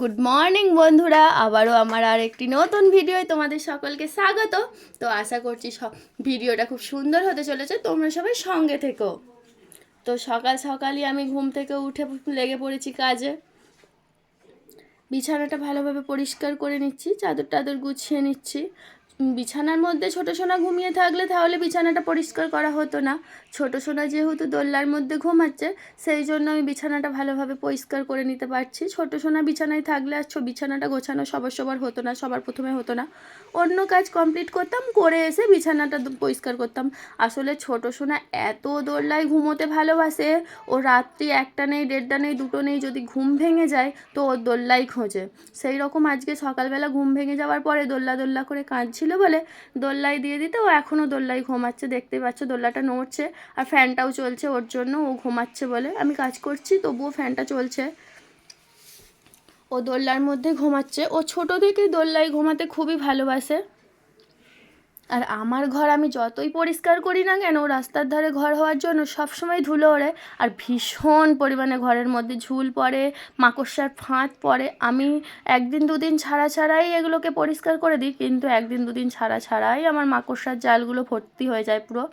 Good morning বন্ধুরা। আবারও আমার আর একটি নতুন ভিডিওয় তোমাদের সকলকে স্বাগত। তো আশা করছি ভিডিওটা খুব সুন্দর হতে চলেছে। তোমরা সবাই সঙ্গে থেকো। তো সকাল সকালই আমি ঘুম থেকে উঠে লেগে পড়েছি কাজে। বিছানাটা ভালোভাবে পরিষ্কার করে নিচ্ছি চাদর টাদর গুছিয়ে নিচ্ছি। বিছানার মধ্যে ছোট সোনা ঘুমিয়ে থাকলে তাহলে বিছানাটা পরিষ্কার করা হতো না। ছোট সোনা যেহেতু দোল্লার মধ্যে ঘুমাচ্ছে, সেই জন্য আমি বিছানাটা ভালোভাবে পরিষ্কার করে নিতে পারছি। ছোট সোনা বিছানায় থাকলে আর বিছানাটা গোছানো সবার সবার হতো না, সবার প্রথমে হতো না। অন্য কাজ কমপ্লিট করতাম, করে এসে বিছানাটা পরিষ্কার করতাম। আসলে ছোট সোনা এত দোল্লায় ঘুমোতে ভালোবাসে, ও রাত্রি একটা নেই, দেড়টা নেই, দুটো নেই, যদি ঘুম ভেঙে যায় তো ও দোল্লাই খোঁজে। সেই রকম আজকে সকালবেলা ঘুম ভেঙে যাওয়ার পরে দোল্লা দোল্লা করে কাঁদছিল বলে দোল্লাই দিয়ে দিতে। ও এখনও দোল্লাই ঘুমাচ্ছে দেখতে পাচ্ছ দোল্লাটা নড়ছে আর ফ্যানটাও চলছে ওর জন্য, ও ঘুমাচ্ছে বলে। আমি কাজ করছি, তবুও ফ্যানটা চলছে। ও দোল্লার মধ্যে ঘুমাচ্ছে। ও ছোট থেকেই দোল্লাই ঘুমাতে খুবই ভালোবাসে। আর আমার ঘর আমি যতই পরিষ্কার করি না কেন, রাস্তার ধারে ঘর হওয়ার জন্য সবসময় ধুলো ওড়ে আর ভীষণ পরিমাণে ঘরের মধ্যে ঝুল পড়ে, মাকড়সার ফাঁদ পড়ে। আমি একদিন দুদিন ছাড়া ছাড়াই এগুলোকে পরিষ্কার করে দিই, কিন্তু একদিন দুদিন ছাড়া ছাড়াই আমার মাকড়সার জালগুলো ভর্তি হয়ে যায় পুরো।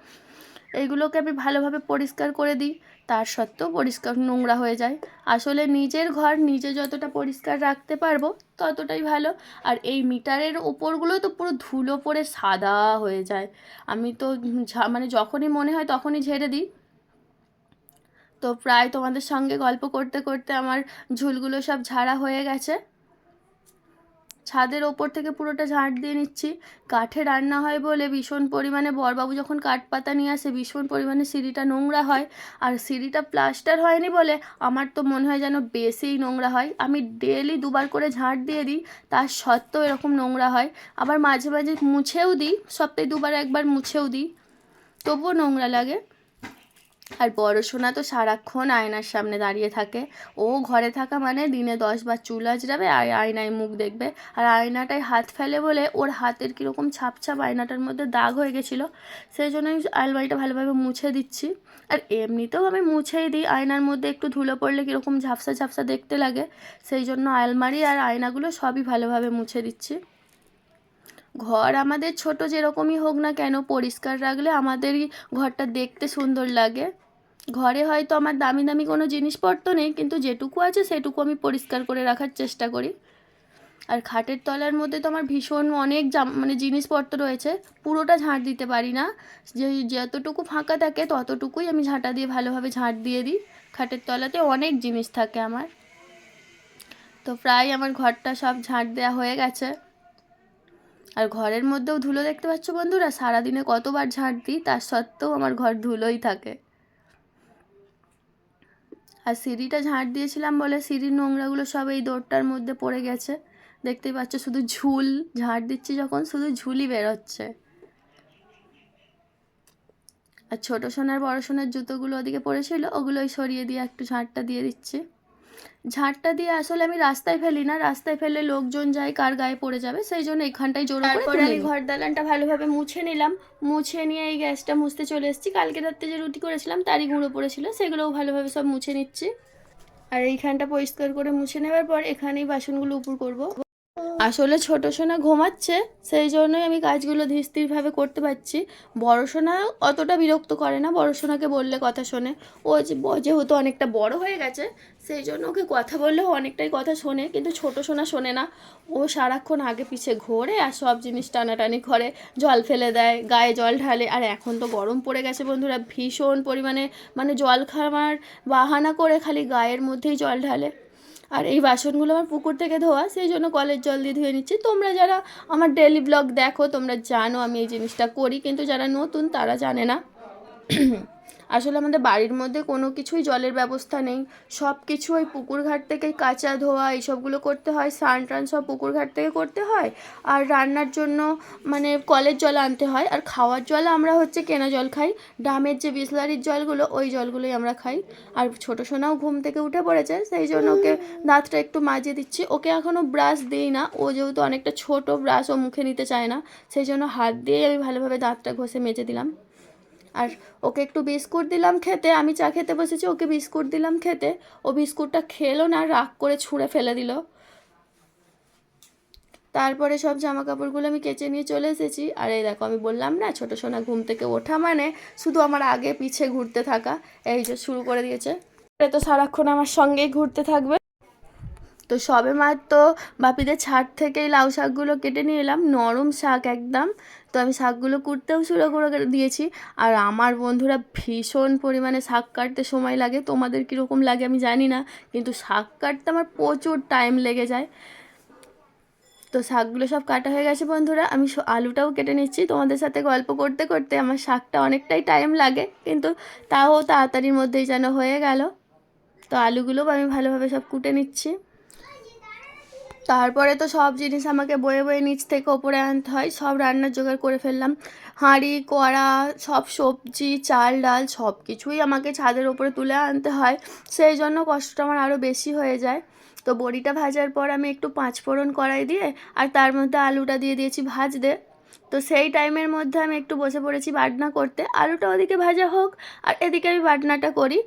এইগুলোকে আমি ভালোভাবে পরিষ্কার করে দিই। তার সত্ত্বেও পরিষ্কার নোংরা হয়ে যায়। আসলে নিজের ঘর নিজে যতটা পরিষ্কার রাখতে পারব ততটাই ভালো। আর এই মিটারের ওপরগুলো তো পুরো ধুলো পরে সাদা হয়ে যায়। আমি তো মানে যখনই মনে হয় তখনই ঝেড়ে দিই। তো প্রায় তোমাদের সঙ্গে গল্প করতে করতে আমার ঝুলগুলো সব ঝাড়া হয়ে গেছে। ছাদের ওপর থেকে পুরোটা ঝাঁট দিয়ে নিচ্ছি। কাঠে রান্না হয় বলে ভীষণ পরিমাণে বরবাবু যখন কাঠ পাতা নিয়ে আসে, ভীষণ পরিমাণে সিঁড়িটা নোংরা হয়। আর সিঁড়িটা প্লাস্টার হয়নি বলে আমার তো মনে হয় যেন বেশিই নোংরা হয়। আমি ডেলি দুবার করে ঝাঁট দিয়ে দিই, তার সত্ত্বেও এরকম নোংরা হয়। আবার মাঝে মাঝে মুছেও দিই, সপ্তাহে দুবার একবার মুছেও দিই। তবুও নোংরা লাগে। আর বড় সোনা তো সারাক্ষণ আয়নার সামনে দাঁড়িয়ে থাকে। ও ঘরে থাকা মানে দিনে দশ বার চুল আজরাবে আর আয়নায় মুখ দেখবে। আর আয়নাটায় হাত ফেলে বলে ওর হাতের কীরকম ছাপ ছাপ আয়নাটার মধ্যে দাগ হয়ে গেছিল। সেই জন্য আমি আলমারিটা ভালোভাবে মুছে দিচ্ছি। আর এমনিতেও আমি মুছেই দিই, আয়নার মধ্যে একটু ধুলো পড়লে কীরকম ঝাপসা ঝাপসা দেখতে লাগে। সেই জন্য আলমারি আর আয়নাগুলো সবই ভালোভাবে মুছে দিচ্ছি। ঘর আমাদের ছোট যেরকমই হোক না কেন, পরিষ্কার রাখলে আমাদেরই ঘরটা দেখতে সুন্দর লাগে। ঘরে হয়তো আমার দামি দামি কোনো জিনিসপত্র নেই, কিন্তু যেটুকু আছে সেটুকু আমি পরিষ্কার করে রাখার চেষ্টা করি। আর খাটের তলার মধ্যে তো আমার ভীষণ অনেক মানে জিনিসপত্র রয়েছে, পুরোটা ঝাঁট দিতে পারি না। যে, যতটুকু ফাঁকা থাকে ততটুকুই আমি ঝাঁটা দিয়ে ভালোভাবে ঝাঁট দিয়ে দিই। খাটের তলাতে অনেক জিনিস থাকে আমার। তো প্রায় আমার ঘরটা সব ঝাঁট দেওয়া হয়ে গেছে। আর ঘরের মধ্যেও ধুলো দেখতে পাচ্ছ বন্ধুরা? সারাদিনে কতবার ঝাঁট দিই, তার সত্ত্বেও আমার ঘর ধুলোই থাকে। আর সিঁড়িটা ঝাঁট দিয়েছিলাম বলে সিঁড়ির নোংরাগুলো সব এই দৌড়টার মধ্যে পড়ে গেছে। দেখতেই পাচ্ছ শুধু ঝুল, ঝাঁট দিচ্ছি যখন শুধু ঝুলই বেরোচ্ছে। আর ছোটো সোনার, বড় সোনার জুতোগুলো ওদিকে পড়েছিল, ওগুলোই সরিয়ে দিয়ে একটু ঝাঁটটা দিয়ে দিচ্ছি। ঝাঁটটা দিয়ে আসলে আমি রাস্তায় ফেলি না রাস্তায় ফেলে লোকজন যায় কার গায়ে পড়ে যাবে সেই জন্য এখানটাই জোর তারপরে আমি ঘর দালানটা ভালোভাবে মুছে নিলাম মুছে নিয়ে এই গ্যাসটা মুছতে চলে এসেছি। কালকে রাত্রে যে রুটি করেছিলাম তারই গুঁড়ো পড়েছিল সেগুলোও ভালোভাবে সব মুছে নিচ্ছি। আর এইখানটা পরিষ্কার করে মুছে নেওয়ার পর এখানেই বাসনগুলো উপর করব। আসলে ছোট সোনা ঘুমাচ্ছে, সেই জন্যই আমি কাজগুলো ধীর স্থিরভাবে করতে পারছি। বড় সোনা অতটা বিরক্ত করে না, বড় সোনাকে বললে কথা শোনে। ও যেহেতু অনেকটা বড় হয়ে গেছে, সেই জন্য ওকে কথা বললেও অনেকটাই কথা শোনে, কিন্তু ছোট সোনা শোনে না। ও সারাক্ষণ আগে পিছে ঘোরে আর সব জিনিস টানাটানি করে, জল ফেলে দেয়, গায়ে জল ঢালে। আর এখন তো গরম পড়ে গেছে বন্ধুরা, ভীষণ পরিমাণে মানে জল খাওয়ার বাহানা করে খালি গায়ের মধ্যেই জল ঢালে। আর এই বাসনগুলো আমার পুকুর থেকে ধোয়া, সেই জন্য কলের জল দিয়ে ধুয়ে নিচ্ছি। তোমরা যারা আমার ডেলি ব্লগ দেখো, তোমরা জানো আমি এই জিনিসটা করি, কিন্তু যারা নতুন তারা জানে না। আসলে আমাদের বাড়ির মধ্যে কোনো কিছুই জলের ব্যবস্থা নেই। সব কিছু ওই পুকুর ঘাট থেকে কাঁচা ধোয়া, এইসবগুলো করতে হয়, স্নান টান সব পুকুর ঘাট থেকে করতে হয়। আর রান্নার জন্য মানে কলের জল আনতে হয়। আর খাওয়ার জল আমরা হচ্ছে কেনা জল খাই। ড্রামের যে বিসলারির জলগুলো, ওই জলগুলোই আমরা খাই। আর ছোটো সোনাও ঘুম থেকে উঠে পড়েছে, সেই জন্য ওকে দাঁতটা একটু মাজিয়ে দিচ্ছি। ওকে এখনও ব্রাশ দিই না। ও যেহেতু অনেকটা ছোট ব্রাশ ও মুখে নিতে চায় না। সেই জন্য হাত দিয়ে আমি ভালোভাবে দাঁতটা ঘষে মেজে দিলাম। আর ওকে একটু বিস্কুট দিলাম খেতে, আমি চা খেতে বসেছি, ওকে বিস্কুট দিলাম খেতে। ও বিস্কুটটা খেলো না, রাগ করে ছুঁড়ে ফেলে দিল। তারপরে সব জামা কাপড়গুলো আমি কেচে নিয়ে চলে এসেছি। আর এই দেখো, আমি বললাম না, ছোটো সোনা ঘুম থেকে ওঠা মানে শুধু আমার আগে পিছে ঘুরতে থাকা, এই যে শুরু করে দিয়েছে। এ তো সারাক্ষণ আমার সঙ্গেই ঘুরতে থাকবে। তো সবে মাত্র বাপিদের ছাদ থেকেই লাউ শাকগুলো কেটে নিয়ে এলাম, নরম শাক একদম। তো আমি শাকগুলো কুটতেও শুরু করে দিয়েছি। আর আমার বন্ধুরা ভীষণ পরিমাণে শাক কাটতে সময় লাগে। তোমাদের কীরকম লাগে আমি জানি না, কিন্তু শাক কাটতে আমার প্রচুর টাইম লেগে যায়। তো শাকগুলো সব কাটা হয়ে গেছে বন্ধুরা, আমি আলুটাও কেটে নিচ্ছি। তোমাদের সাথে গল্প করতে করতে আমার শাকটা অনেকটাই টাইম লাগে, কিন্তু তাও তাড়াতাড়ির মধ্যেই যেন হয়ে গেল। তো আলুগুলোও আমি ভালোভাবে সব কুটে নিচ্ছি। তারপরে তো সব জিনিস আমাকে বয়ে বয়ে নিচ থেকে ওপরে আনতে হয়। সব রান্নার জোগাড় করে ফেললাম। হাঁড়ি, কড়া, সব সবজি, চাল, ডাল, সব কিছুই আমাকে ছাদের ওপরে তুলে আনতে হয়। সেই জন্য কষ্টটা আমার আরও বেশি হয়ে যায়। তো বড়িটা ভাজার পর আমি একটু পাঁচ ফোড়ন কড়াই দিয়ে আর তার মধ্যে আলুটা দিয়ে দিয়েছি ভাজতে। তো সেই টাইমের মধ্যে আমি একটু বসে পড়েছি বাটনা করতে। আলুটা ওদিকে ভাজা হোক আর এদিকে আমি বাটনাটা করি।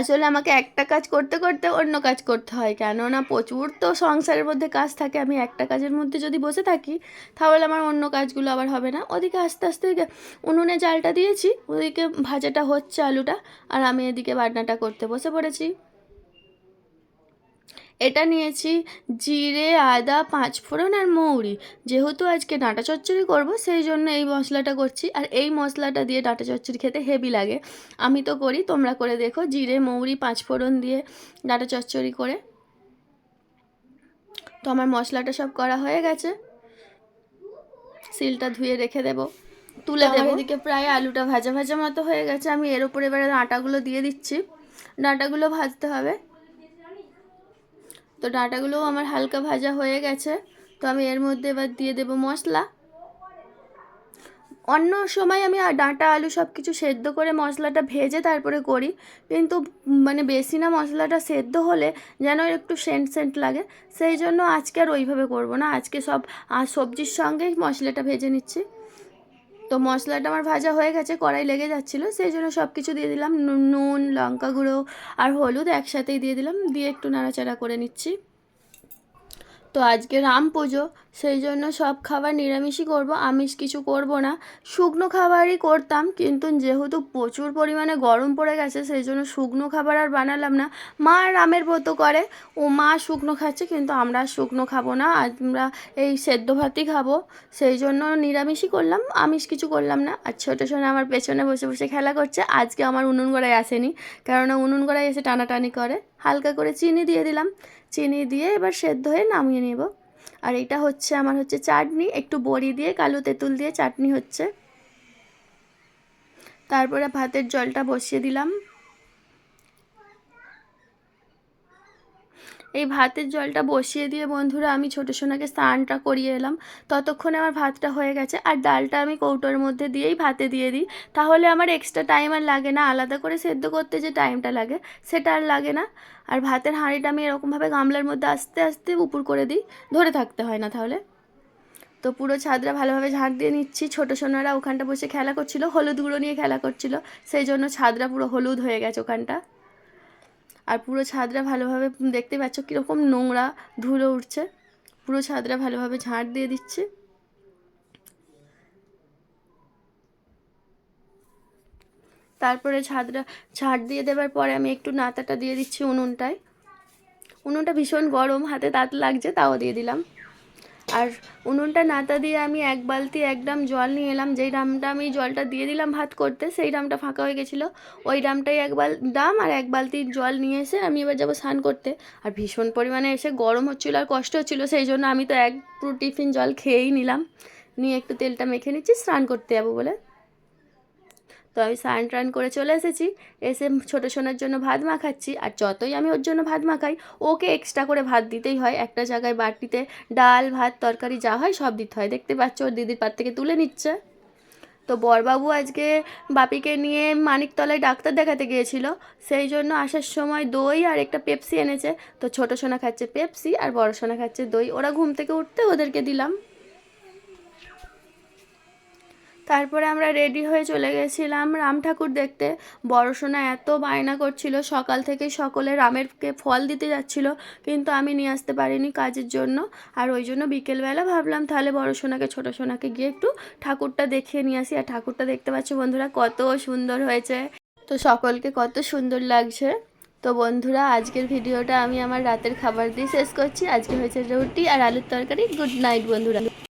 আসলে আমাকে একটা কাজ করতে করতে অন্য কাজ করতে হয়। কেননা প্রচুর তো সংসারের মধ্যে কাজ থাকে। আমি একটা কাজের মধ্যে যদি বসে থাকি, তাহলে আমার অন্য কাজগুলো আবার হবে না। ওদিকে আস্তে আস্তে উনুনে জালটা দিয়েছি, ওদিকে ভাজাটা হচ্ছে আলুটা, আর আমি এদিকে বাটনাটা করতে বসে পড়েছি। এটা নিয়েছি জিরে আদা পাঁচ ফোড়ন আর মৌরি। যেহেতু আজকে ডাঁটা চচ্চড়ি করব সেই জন্য এই মশলাটা করছি। আর এই মশলাটা দিয়ে ডাঁটা চচ্চড়ি খেতে হেভি লাগে। আমি তো করি তোমরা করে দেখো। জিরে মৌরি পাঁচ ফোড়ন দিয়ে ডাঁটা চচ্চড়ি করে। তো আমার মশলাটা সব করা হয়ে গেছে। সিলটা ধুয়ে রেখে দেব। তুলে দেবো। এদিকে প্রায় আলুটা ভাজা ভাজা মতো হয়ে গেছে। আমি এর উপরে এবারে ডাঁটাগুলো দিয়ে দিচ্ছি। ডাঁটাগুলো ভাজতে হবে। তো ডাঁটাগুলোও আমার হালকা ভাজা হয়ে গেছে। তো আমি এর মধ্যে এবার দিয়ে দেব মশলা। অন্য সময় আমি ডাঁটা, আলু সব কিছু সেদ্ধ করে মশলাটা ভেজে তারপরে করি। কিন্তু মানে বেশি না মশলাটা সেদ্ধ হলে যেন একটু সেন্ট সেন্ট লাগে। সেই জন্য আজকে আর ওইভাবে করব না। আজকে সব সবজির সঙ্গেই মশলাটা ভেজে নিচ্ছি। তো মশলাটা আমার ভাজা হয়ে গেছে, কড়াই লেগে যাচ্ছিল, সেই জন্য সব কিছু দিয়ে দিলাম। নুন, লঙ্কা গুঁড়ো আর হলুদ একসাথেই দিয়ে দিলাম, দিয়ে একটু নাড়াচাড়া করে নিচ্ছি। তো আজকে রাম পুজো, সেই জন্য সব খাবার নিরামিষই করব, আমিষ কিছু করব না। শুকনো খাবারই করতাম, কিন্তু যেহেতু প্রচুর পরিমাণে গরম পড়ে গেছে, সেই জন্য শুকনো খাবার আর বানালাম না। মা রামের ব্রত করে, ও মা শুকনো খাচ্ছে, কিন্তু আমরা শুকনো খাব না, আমরা এই সেদ্ধ ভাতই খাব। সেই জন্য নিরামিষই করলাম, আমিষ কিছু করলাম না। আর ছোটো সোনা আমার পেছনে বসে বসে খেলা করছে, আজকে আমার উনুন গড়ায় আসেনি, কেননা উনুন গড়ায় এসে টানাটানি করে, হালকা করে চিনি দিয়ে দিলাম। চিনি দিয়ে এবার সেদ্ধ হয়ে নামিয়ে নেব। আর এটা হচ্ছে আমার হচ্ছে চাটনি, একটু বড়ি দিয়ে, কালো তেঁতুল দিয়ে চাটনি হচ্ছে। তারপরে ভাতের জলটা বসিয়ে দিলাম। এই ভাতের জলটা বসিয়ে দিয়ে বন্ধুরা আমি ছোটো সোনাকে স্নানটা করিয়ে এলাম। ততক্ষণে আমার ভাতটা হয়ে গেছে আর ডালটা আমি কৌটোর মধ্যে দিয়েই ভাতে দিয়ে দিই। তাহলে আমার এক্সট্রা টাইম আর লাগে না। আলাদা করে সেদ্ধ করতে যে টাইমটা লাগে, সেটা আর লাগে না। আর ভাতের হাঁড়িটা আমি এরকমভাবে গামলার মধ্যে আস্তে আস্তে উপর করে দিই। ধরে থাকতে হয় না তাহলে। তো পুরো ছাদটা ভালোভাবে ঝাঁট দিয়ে নিচ্ছি। ছোটো সোনারা ওখানটা বসে খেলা করছিল, হলুদ গুঁড়ো নিয়ে খেলা করছিল। সেই জন্য ছাদটা পুরো হলুদ হয়ে গেছে ওখানটা। আর পুরো ছাদটা ভালোভাবে দেখতে পাচ্ছ কীরকম নোংরা ধুলো উঠছে। পুরো ছাদটা ভালোভাবে ঝাঁট দিয়ে দিচ্ছে। তারপরে ছাদটা ঝাঁট দিয়ে দেওয়ার পরে আমি একটু নাতাটা দিয়ে দিচ্ছি উনুনটায়। উনুনটা ভীষণ গরম, হাতে তাঁত লাগছে, তাও দিয়ে দিলাম। আর উনুনটা নাতা দিয়ে আমি এক বালতি একদম জল নিয়ে এলাম। যেই ড্রামটা আমি জলটা দিয়ে দিলাম ভাত করতে, সেই ড্রামটা ফাঁকা হয়ে গেছিল। ওই ড্রামটাই এক বাল ডাম আর এক বালতি জল নিয়ে এসে আমি এবার যাব স্নান করতে। আর ভীষণ পরিমাণে এসে গরম হচ্ছিল আর কষ্ট হচ্ছিল, সেই জন্য আমি তো এক পুরো টিফিন জল খেয়েই নিলাম। নিয়ে একটু তেলটা মেখে নিচ্ছি, স্নান করতে যাব বলে। তো আমি স্নান টান করে চলে এসেছি। এসে ছোটো সোনার জন্য ভাত মাখাচ্ছি। আর যতই আমি ওর জন্য ভাত মাখাই, ওকে এক্সট্রা করে ভাত দিতেই হয়। একটা জায়গায় বাটিতে ডাল, ভাত, তরকারি যা হয় সব দিতে হয়। দেখতে পাচ্ছ, ওর দিদির পাত থেকে তুলে নিচ্ছে। তো বরবাবু আজকে বাপিকে নিয়ে মানিকতলায় ডাক্তার দেখাতে গিয়েছিল। সেই জন্য আসার সময় দই আর একটা পেপসি এনেছে। তো ছোটো সোনা খাচ্ছে পেপসি আর বড় সোনা খাচ্ছে দই। ওরা ঘুম থেকে উঠতে ওদেরকে দিলাম। তারপরে আমরা রেডি হয়ে চলে গেছিলাম রাম ঠাকুর দেখতে। বড় সোনা এত বায়না করছিল, সকাল থেকে সকলে রামেরকে ফল দিতে যাচ্ছিল, কিন্তু আমি নিয়ে আসতে পারিনি কাজের জন্য। আর ওই জন্য বিকেলবেলা ভাবলাম, তাহলে বড় সোনাকে ছোট সোনাকে গিয়ে একটু ঠাকুরটা দেখিয়ে নিয়ে আসি। আর ঠাকুরটা দেখতে পাচ্ছ বন্ধুরা, কত সুন্দর হয়েছে। তো সকলকে কত সুন্দর লাগছে। তো বন্ধুরা, আজকের ভিডিওটা আমি আমার রাতের খাবার দিয়ে শেষ করছি। আজকে হয়েছে রুটি আর আলুর তরকারি। গুড নাইট বন্ধুরা।